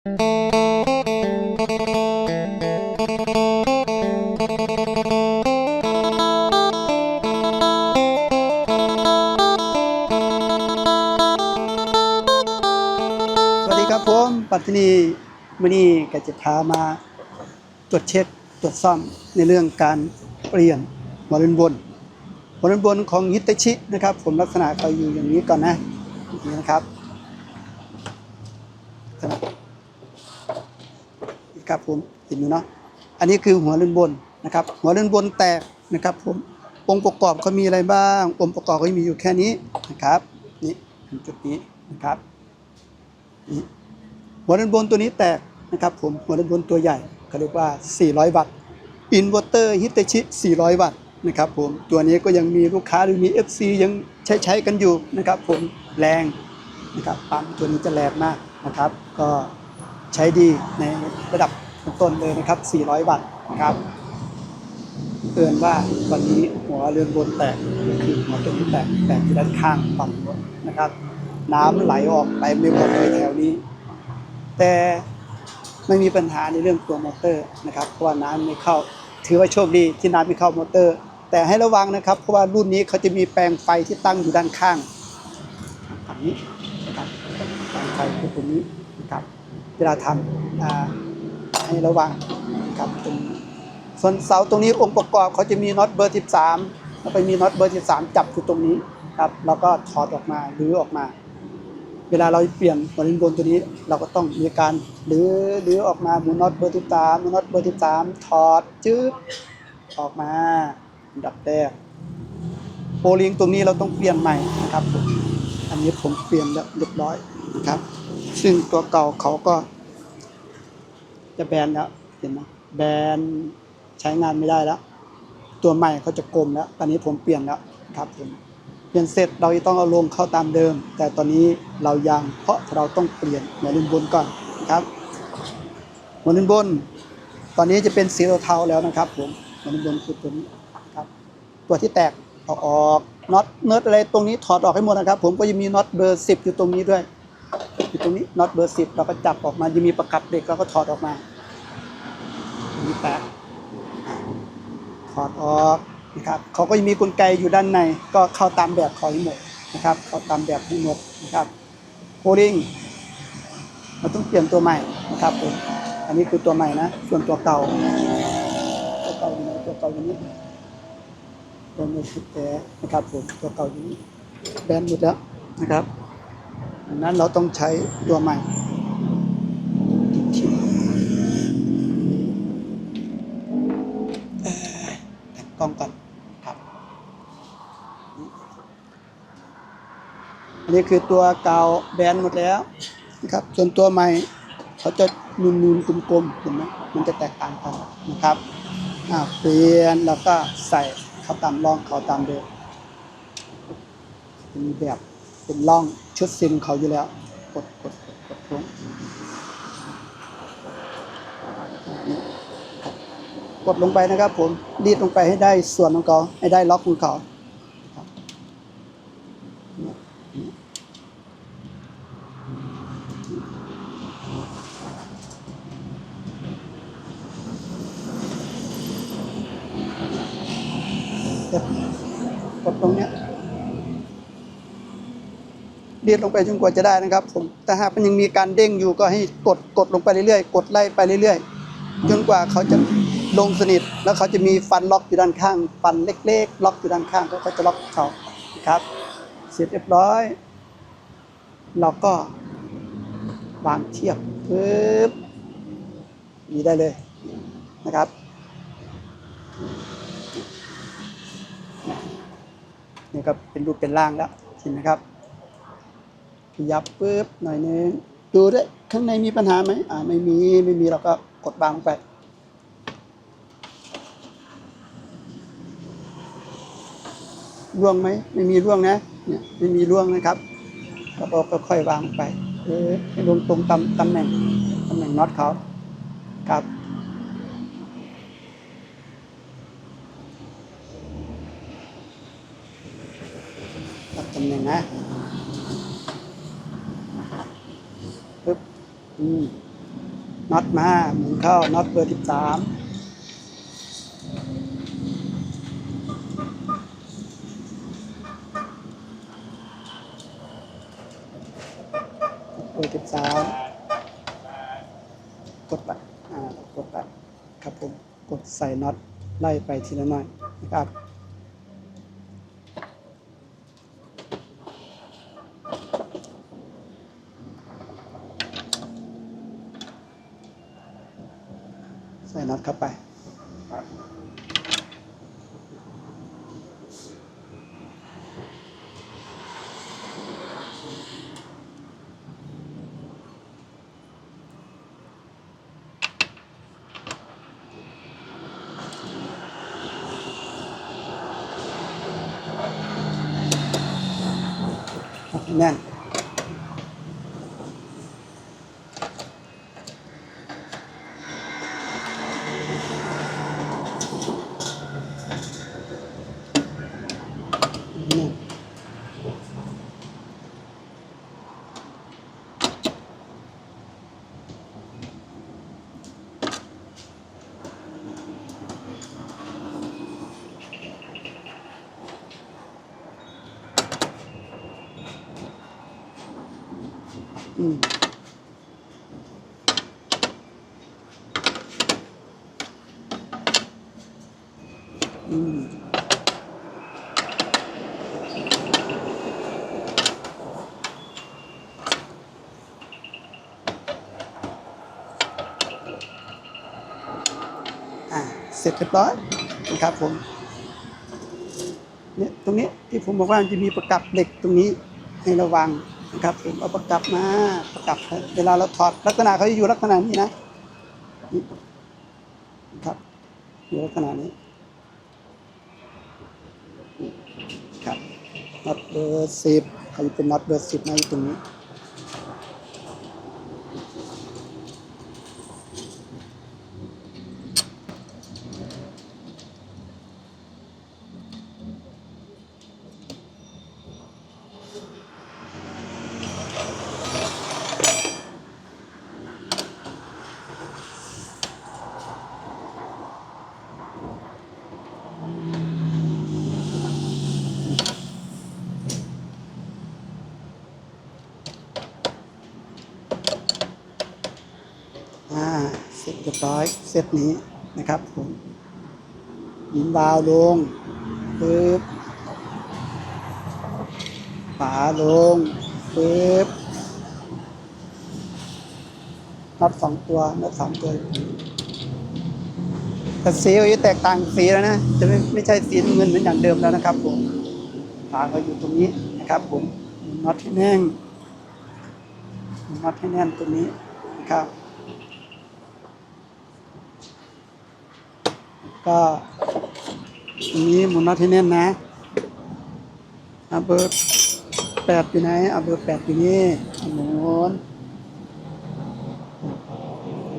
สวัสดีครับผมปัตตานีมื่อนี้ก็จะพามาตรวจเช็คตรวจซ่อมในเรื่องการเปลี่ยนหัวเรือนบนหัวเรือนบนของฮิตาชินะครับ ผมลักษณะเขาอยู่อย่างนี้ก่อนนะนี่นะครับขนาดนี่ ครับผมเห็นอยู่เนาะอันนี้คือหัวเรือนบนนะครับ หัวเรือนบนแตกนะครับผมองค์ประกอบเขามีอะไรบ้าง องค์ประกอบเขามีอยู่แค่นี้นะครับนี่จุดนี้นะครับหัวด้านบนตัวนี้แตกนะครับผมหัวด้านบนตัวใหญ่เขาเรียกว่า 400 วัตต์อินเวอร์เตอร์ฮิตชิ 400 วัตต์นะครับผมตัวนี้ก็ยังมีลูกค้าหรือมี FC ยังใช้ใช้กันอยู่นะครับผมแรงนะครับปั๊มตัวนี้จะแรงมากนะครับ ก็ ใช้ดีในระดับต้นเลยนะครับ 400 วัตต์นะครับเตือนว่าวันนี้หัวเรือนบนแตกคือหัวตัวนี้แตกแตกที่ด้านข้างฝั่งบนนะครับ น้ำไหลออกไปไม่หมดเลยแถวนี้ แต่ไม่มีปัญหาในเรื่องตัวมอเตอร์นะครับเพราะว่าน้ำไม่เข้าถือว่าโชคดีที่น้ำไม่เข้ามอเตอร์ แต่ให้ระวังนะครับ เพราะว่ารุ่นนี้เขาจะมีแปลงไฟที่ตั้งอยู่ด้านข้างฝั่งนี้นะครับแปลงไฟคือตรงนี้นะครับ เวลาทำให้ระวังครับตรงนี้ส่วนเสาตรงนี้องค์ประกอบเขาจะมีน็อตเบอร์ 13แล้วไปมีน็อตเบอร์ 13 จับอยู่ตรงนี้ครับแล้วก็ถอดออกมาหรือออกมา เวลาเราเปลี่ยนหัวลินบนตัวนี้เราก็ต้องมีการหรือหรือออกมาหมุนน็อตเบอร์ที่สามหมุนน็อตเบอร์ที่สามถอดจืดออกมาดับแรกโปลิงตรงนี้เราต้องเปลี่ยนใหม่นะครับผมอันนี้ผมเปลี่ยนแล้วเรียบร้อยนะครับ ซึ่งตัวเก่าเขาก็ จะแบนแล้วเห็นไหมแบนใช้งานไม่ได้แล้ว ตัวใหม่เขาจะกลมแล้ว ตอนนี้ผมเปลี่ยนแล้วครับผมเปลี่ยนเสร็จเราจะต้องเอาลงเข้าตามเดิม แต่ตอนนี้เรายังเพราะเราต้องเปลี่ยนหัวลินบนก่อนครับหัวลินบน ตอนนี้จะเป็นสีเทาแล้วนะครับผมหัวลินบนคือตัวนี้ครับ ตัวที่แตกอออกน็อตเนิร์ดอะไรตรงนี้ถอดออกให้หมดนะครับ ผมก็จะมีน็อตเบอร์สิบอยู่ตรงนี้ด้วย อยู่ตรงนี้น็อตเบอร์สิบเราก็จับออกมาจะมีประกับเหล็กเราก็ถอดออกมาอันนี้แตกถอดออกนะครับเขาก็จะมีกลไกอยู่ด้านในก็เข้าตามแบบเขาให้หมดนะครับ เข้าตามแบบให้หมดนะครับโคดิงเราต้องเปลี่ยนตัวใหม่นะครับผมอันนี้คือตัวใหม่นะ ส่วนตัวเก่า ตัวเก่าอยู่ไหนตัวเก่าอยู่นี้ตัวไม่สุดแต่นะครับผมตัวเก่าอยู่นี้แบนหมดแล้วนะครับ นั้นเราต้องใช้ตัวใหม่ทีแต่งกล้องก่อนครับ อันนี้คือตัวเก่าแบนหมดแล้วนะครับ ส่วนตัวใหม่เขาจะนูนๆกลมๆเห็นไหมมันจะแตกต่างกันนะครับเปลี่ยนแล้วก็ใส่เขาตามร่องเขาตามเดิมมีแบบเป็นร่อง ชุดซิมเขาอยู่แล้ว กดกดกดกดลงกดลงไปนะครับผมดีดลงไปให้ได้ส่วนของเขาให้ได้ล็อกของเขาครับเดี๋ยวกดตรงเนี้ย รีดลงไปจนกว่าจะได้นะครับผมแต่หากมันยังมีการเด้งอยู่ก็ให้กดกดลงไปเรื่อยๆ กดไล่ไปเรื่อยๆ จนกว่าเขาจะลงสนิท แล้วเขาจะมีฟันล็อกอยู่ด้านข้าง ฟันเล็กๆ ล็อกอยู่ด้านข้างเขาก็จะล็อกเขานะครับ เสร็จเรียบร้อย เราก็วางเทียบปึ๊บนี่ได้เลยนะครับนี่ก็เป็นรูปเป็นร่างแล้วเห็นไหมครับ ยับปึ๊บหน่อยนึงดูด้วยข้างในมีปัญหาไหมอ่าไม่มีไม่มีเราก็กดวางไปร่วงไหมไม่มีร่วงนะเนี่ยไม่มีร่วงนะครับแล้วเราก็ค่อยวางไปเออให้ลงตรงตำตำแหน่งตำแหน่งน็อตเขาครับตัดตำแหน่งนะปึ๊บอืม น็อตมาหมุนเข้าน็อตเบอร์สิบสามเบอร์สิบสามกดไปอ่ากดไปครับผมกดใส่น็อตไล่ไปทีละหน่อยนะครับ ใส่น็อตเข้าไป แน่น แน่น อืม อ่า เสร็จเรียบร้อยนะครับผม เนี่ย ตรงนี้ที่ผมบอกว่ามันจะมีประกับเหล็กตรงนี้ให้ระวัง นะครับผมเอาประกับมาประกับเวลาเราถอดลักษณะเขาจะอยู่ลักษณะนี้นะนะครับอยู่ลักษณะนี้ครับน็อตเบอร์สิบใครเป็นน็อตเบอร์สิบนะอยู่ตรงนี้ อ่าเสร็จเรียบร้อยเซตนี้นะครับผมยินวาวลงปึ๊บฝาลงปึ๊บนับสองตัวนับสามตัวแต่สีก็จะแตกต่างสีแล้วนะ จะไม่ไม่ใช่สีเงินเหมือนอย่างเดิมแล้วนะครับผมฝาก็อยู่ตรงนี้นะครับผมน็อตให้แน่นน็อตให้แน่นตรงนี้นะครับ ก็ตรงนี้หมุนน็อตให้แน่นนะเอาเบอร์แปดอยู่ไหนเอาเบอร์แปดอยู่นี่หมุน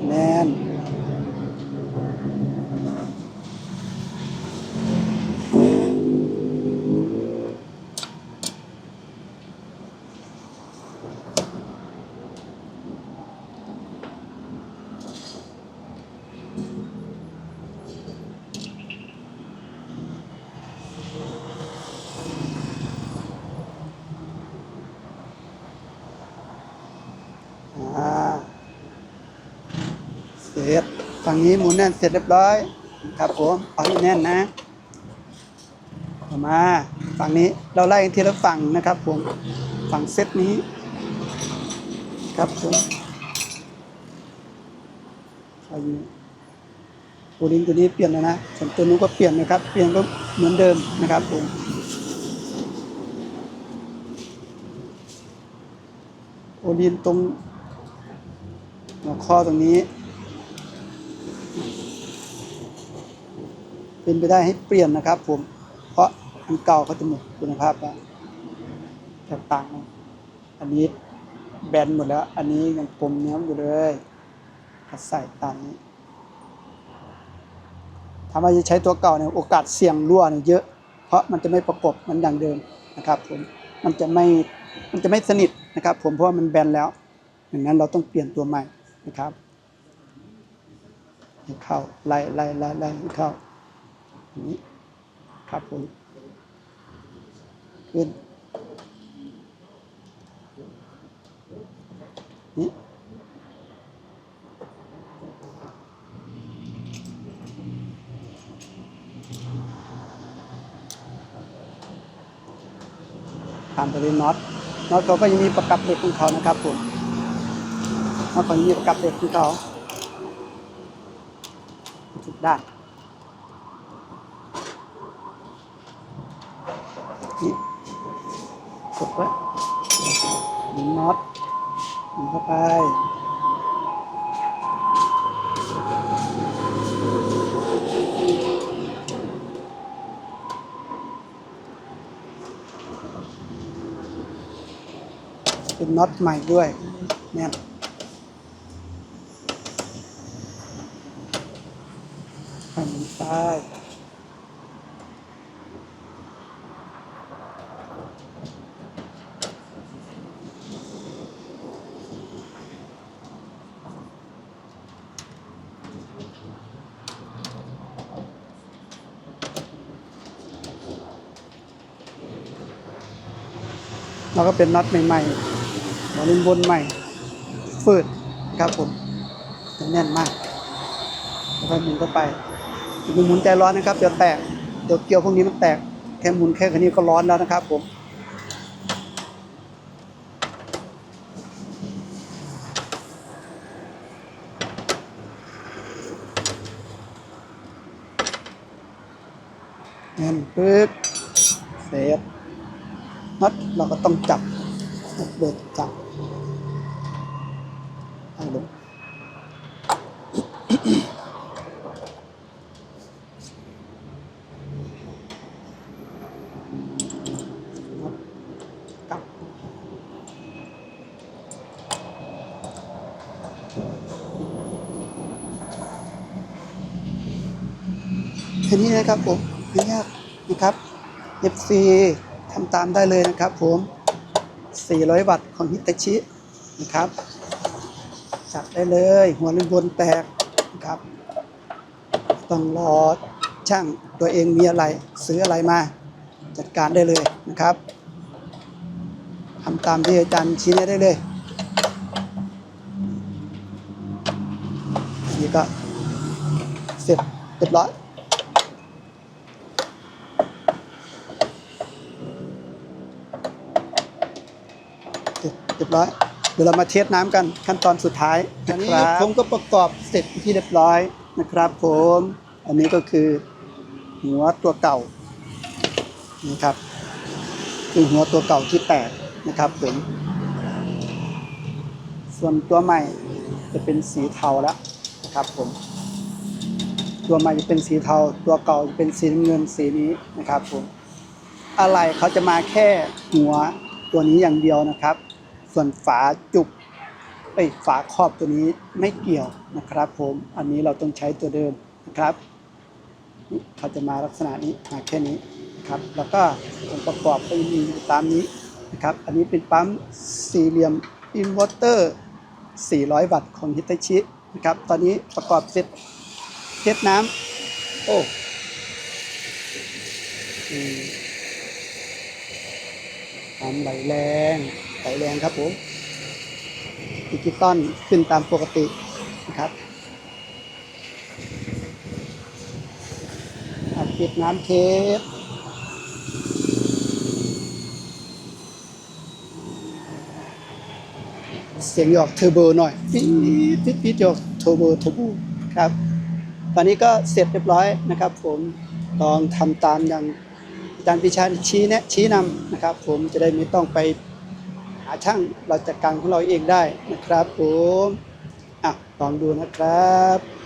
แน่น ร็จฝั่งนี้หมุนแน่นเสร็จเรียบร้อย ครับผมเอาให้แน่นนะต่อมาฝั่งนี้เราไล่ทีละฝั่งนะครับผมฝั่งเซตนี้ ครับผมเอาอยู่โอลิงตัวนี้เปลี่ยนแล้วนะส่วนตัวนู้นก็เปลี่ยนนะครับ เปลี่ยนก็เหมือนเดิมนะครับผมโอลินตรงหัวข้อตรงนี้ เป็นไปได้ให้เปลี่ยนนะครับ ผม เพราะอันเก่าเขาจะหมดคุณภาพแล้วแตกต่างอันนี้แบนหมดแล้ว อันนี้ยังกลมเนื้ออยู่เลยใส่ตามนี้ถ้าว่าจะใช้ตัวเก่าเนี่ยโอกาสเสี่ยงรั่วเนี่ยเยอะ เพราะมันจะไม่ประกบมันอย่างเดิมนะครับ ผมมันจะไม่มันจะไม่สนิทนะครับ ผมเพราะว่ามันแบนแล้วดังนั้นเราต้องเปลี่ยนตัวใหม่นะครับเข้าไล่ไล่ไล่ไล่ให้เข้าอย่า นี้ครับผมขึ้นนี่ตามไปเลยน็อตน็อตเขาก็ยังมีประกับเหล็กของเขานะครับผมน็อตเขายังมีประกับเหล็กของเขาทุกด้าน นี่กดไว้น็อตมุนเข้าไปเป็นน็อตใหม่ด้วยแน่นไป แล้วก็เป็นน็อตใหม่ๆหัวลินบนใหม่ฟืดครับผมแน่นมากแล้วก็หมุนเข้าไปอย่าไปหมุนใจร้อนนะครับเดี๋ยวแตกเดี๋ยวเกลียวพวกนี้มันแตกแค่หมุนแค่คันนี้ก็ร้อนแล้วนะครับผมแน่นปึ๊กเสร็จ น็อตเราก็ต้องจับเบิดจับเอาลงน็อตกลับแค่นี้นะครับผมไม่ยากนะครับ FC ทำตามได้เลยนะครับผม 400 วัตต์ของฮิตาชินะครับ จัดได้เลย หัวลินบนแตกนะครับ ต้องรอช่างตัวเองมีอะไรซื้ออะไรมา จัดการได้เลยนะครับทำตามที่อาจารย์ชี้แนะได้เลยนนี้ก็เสร็จเรียบร้อย รียบร้อยเดี๋ยวเรามาเทสน้ำกันขั้นตอนสุดท้ายอันนี้ผมก็ประกอบเสร็จที่เรียบร้อยนะครับ ผม อันนี้ก็คือ หัวตัวเก่านะครับ คือหัวตัวเก่าที่แตกนะครับผมส่วนตัวใหม่จะเป็นสีเทาแล้วนะครับผม ตัวใหม่จะเป็นสีเทา ตัวเก่าจะเป็นสีน้ำเงินสีนี้นะครับผม อะไรเขาจะมาแค่หัวตัวนี้อย่างเดียวนะครับ ส่วนฝาจุกไอฝาครอบตัวนี้ไม่เกี่ยวนะครับ ผมอันนี้เราต้องใช้ตัวเดิมนะครับเขาจะมาลักษณะนี้มาแค่นี้ครับ แล้วก็องค์ประกอบก็มีตามนี้นะครับ อันนี้เป็นปั๊มสี่เหลี่ยมอินเวอร์เตอร์ 400 วัตต์ของฮิตาชินะครับ ตอนนี้ประกอบเสร็จเทสน้ำโอ้น้ำไหลแรง ไหลแรงครับผมดิจิตอลขึ้นตามปกตินะครับอัดปิดน้ำเทสเสียงหยอกเทอร์โบหน่อยปี๊ดปี๊ดปี๊ดหยอกเทอร์โบเทอร์โบครับ ตอนนี้ก็เสร็จเรียบร้อยนะครับ ผมลองทำตามอย่างอาจารย์พิชาชี้แนะชี้นำนะครับ ผมจะได้ไม่ต้องไปาช่างเราจัดการของเราเองได้นะครับผมอะลองดูนะครับ